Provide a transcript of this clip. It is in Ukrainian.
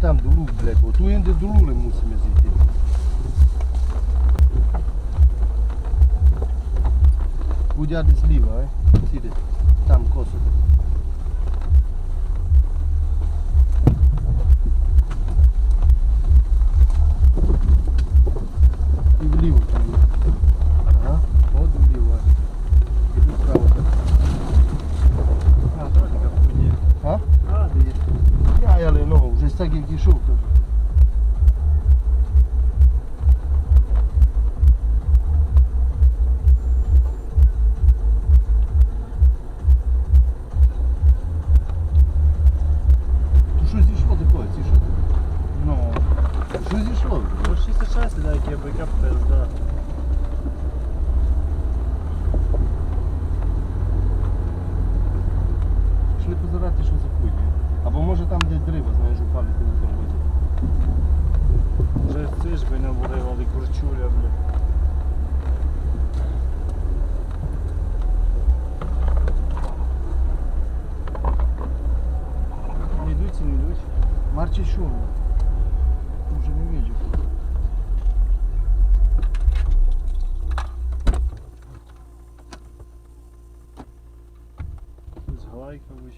там дулув, блядь, бо ту інде до лули мусимо зійти. Будяди зліва, ай? Сіде. Там косо. І вліво вже так Пішли що за хуйня. Або може там, де дерева, знаєш, упали ти на тому воді. Вже ці ж би не виривали курчуля, бля. Не йдуть і не йдуть. Марчі що? Уже не бачу. З Галайкович.